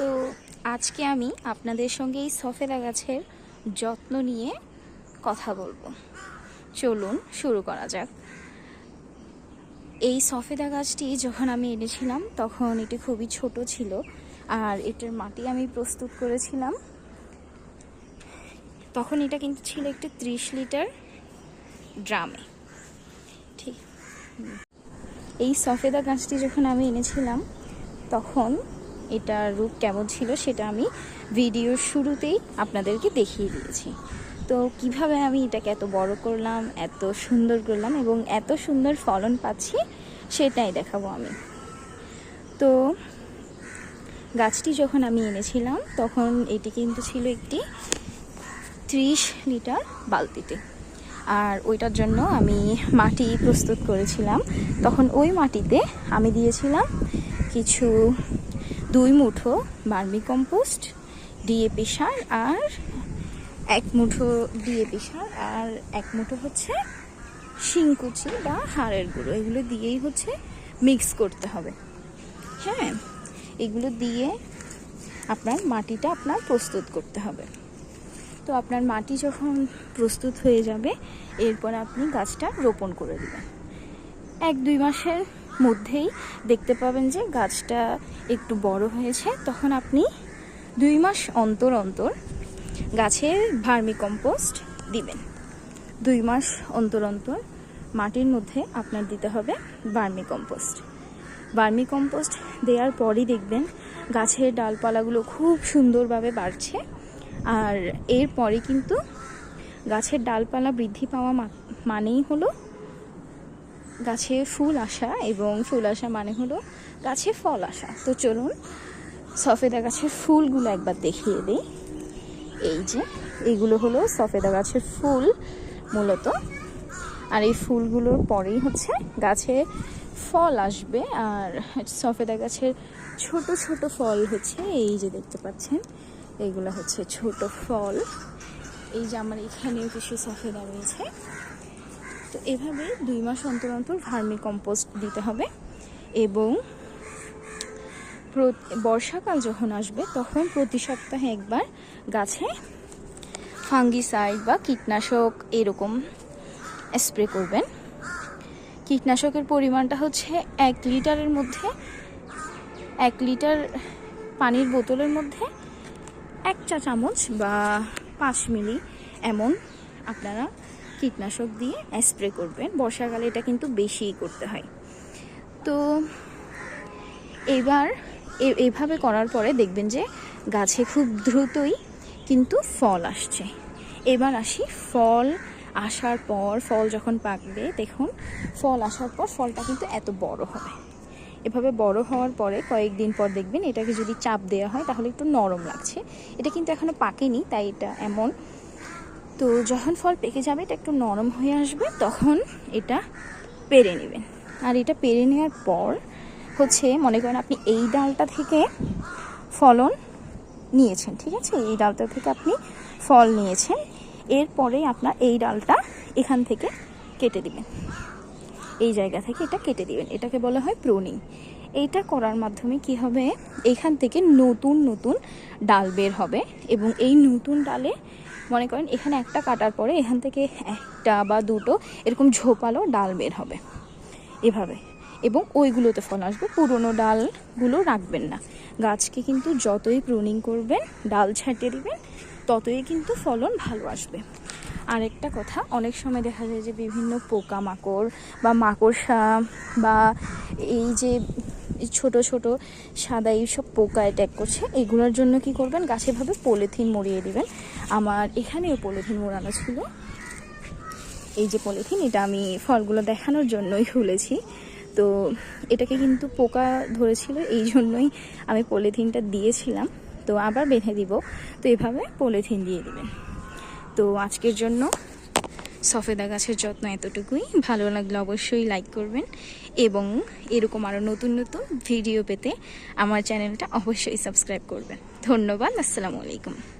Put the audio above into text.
তো আজকে আমি আপনাদের সঙ্গে এই সফেদা গাছের যত্ন নিয়ে কথা বলব। চলুন শুরু করা যাক। এই সফেদা গাছটি যখন আমি এনেছিলাম, তখন এটি খুবই ছোট ছিল আর এটার মাটি আমি প্রস্তুত করেছিলাম। তখন এটা কিন্তু ছিল একটি ত্রিশ লিটার ড্রামে। ঠিক। এই সফেদা গাছটি যখন আমি এনেছিলাম, তখন এটার রূপ কেমন ছিল সেটা আমি ভিডিওর শুরুতেই আপনাদেরকে দেখিয়ে দিয়েছি। তো কীভাবে আমি এটাকে এত বড় করলাম, এত সুন্দর করলাম এবং এত সুন্দর ফলন পাচ্ছি সেটাই দেখাবো আমি। তো গাছটি যখন আমি এনেছিলাম, তখন এটি কিন্তু ছিল একটি ত্রিশ লিটার বালতিতে। আর ওইটার জন্য আমি মাটি প্রস্তুত করেছিলাম। তখন ওই মাটিতে আমি দিয়েছিলাম কিছু দুই মুঠো বার্মি কম্পোস্ট ডিএপি সার আর এক মুঠো ডিএপি সার আর এক মুঠো হচ্ছে শিংকুচি বা হাড়ের গুঁড়ো। এগুলো দিয়েই হচ্ছে মিক্স করতে হবে। হ্যাঁ এগুলো দিয়ে আপনার মাটিটা আপনার প্রস্তুত করতে হবে। তো আপনার মাটি যখন প্রস্তুত হয়ে যাবে, এরপর আপনি গাছটা রোপণ করে দেবেন। এক দুই মাসের মধ্যেই দেখতে পাবেন যে গাছটা একটু বড় হয়েছে। তখন আপনি দুই মাস অন্তর অন্তর গাছের ভার্মি কম্পোস্ট দিবেন। দুই মাস অন্তর অন্তর মাটির মধ্যে আপনার দিতে হবে ভার্মি কম্পোস্ট ভার্মি কম্পোস্ট দেওয়ার পরই দেখবেন গাছের ডালপালাগুলো খুব সুন্দরভাবে বাড়ছে। আর এরপরে কিন্তু গাছের ডালপালা বৃদ্ধি পাওয়া মানেই হলো গাছে ফুল আসা এবং ফুল আসা মানে হলো গাছে ফল আসা। তো চলুন সফেদা গাছের ফুলগুলো একবার দেখিয়ে দিই। এই যে এইগুলো হলো সফেদা গাছের ফুল মূলত। আর এই ফুলগুলোর পরেই হচ্ছে গাছে ফল আসবে। আর সফেদা গাছের ছোট ছোট ফল হচ্ছে, এই যে দেখতে পাচ্ছেন এইগুলো হচ্ছে ছোট ফল। এই যে আমার এখানেও কিছু সফেদা রয়েছে। তো এভাবে দুই মাস অন্তর অন্তর ভার্মি কম্পোস্ট দিতে হবে এবং বর্ষাকাল যখন আসবে, তখন প্রতি সপ্তাহে একবার গাছে ফাঙ্গিসাইড বা কীটনাশক এরকম স্প্রে করবেন। কীটনাশকের পরিমাণটা হচ্ছে এক লিটারের মধ্যে, এক লিটার পানির বোতলের মধ্যে এক চা চামচ বা পাঁচ মিলি এমন আপনারা কীটনাশক দিয়ে স্প্রে করবেন। বর্ষাকালে এটা কিন্তু বেশিই করতে হয়। তো এবার এভাবে করার পরে দেখবেন যে গাছে খুব দ্রুতই কিন্তু ফল আসছে। এবার আসি ফল আসার পর, ফল যখন পাকবে, দেখুন ফল আসার পর ফলটা কিন্তু এত বড় হবে। এভাবে বড় হওয়ার পরে কয়েকদিন পর দেখবেন এটাকে যদি চাপ দেওয়া হয়, তাহলে একটু নরম লাগছে। এটা কিন্তু এখনও পাকেনি, তাই এটা এমন তো যখন ফল পেকে যাবে, এটা একটু নরম হয়ে আসবে, তখন এটা পেরে নেবেন। আর এটা পেরে নেওয়ার পর হচ্ছে, মনে করেন আপনি এই ডালটা থেকে ফলন নিয়েছেন, ঠিক আছে? এই ডালটা থেকে আপনি ফল নিয়েছেন, এরপরে আপনার এই ডালটা এখান থেকে কেটে দিবেন। এই জায়গা থেকে এটা কেটে দিবেন। এটাকে বলা হয় প্রুনিং। এইটা করার মাধ্যমে কি হবে? এখান থেকে নতুন নতুন ডাল বের হবে এবং এই নতুন ডালে মনে করেন এখানে একটা কাটার পরে এখান থেকে একটা বা দুটো এরকম ঝোপালো ডাল বের হবে এভাবে। এবং ওইগুলোতে ফল আসবে। পুরনো ডালগুলো রাখবেন না। গাছকে কিন্তু যতই প্রুনিং করবেন, ডাল ছাটিয়ে দিবেন, ততই কিন্তু ফলন ভালো আসবে। আরেকটা কথা, অনেক সময় দেখা যায় যে বিভিন্ন পোকামাকড় বা মাকড়সা বা এই যে ছোট ছোট সাদা এইসব পোকা অ্যাট্যাক করছে। এগুলোর জন্য কি করবেন? গাছে ভাবে পলিথিন মরিয়ে দিবেন। আমার এখানেও পলিথিন মোড়ানো ছিল। এই যে পলিথিন, এটা আমি ফলগুলো দেখানোর জন্যই খুলেছি। তো এটাকে কিন্তু পোকা ধরেছিল, এই জন্যই আমি পলিথিনটা দিয়েছিলাম। তো আবার বেঁধে দিব। তো এভাবে পলিথিন দিয়ে দিবেন। তো আজকের জন্য সফেদা গাছের যত্ন এতটুকুই। ভালো লাগলে অবশ্যই লাইক করবেন এবং এরকম আরও নতুন নতুন ভিডিও পেতে আমার চ্যানেলটা অবশ্যই সাবস্ক্রাইব করবেন। ধন্যবাদ, আসসালামু আলাইকুম।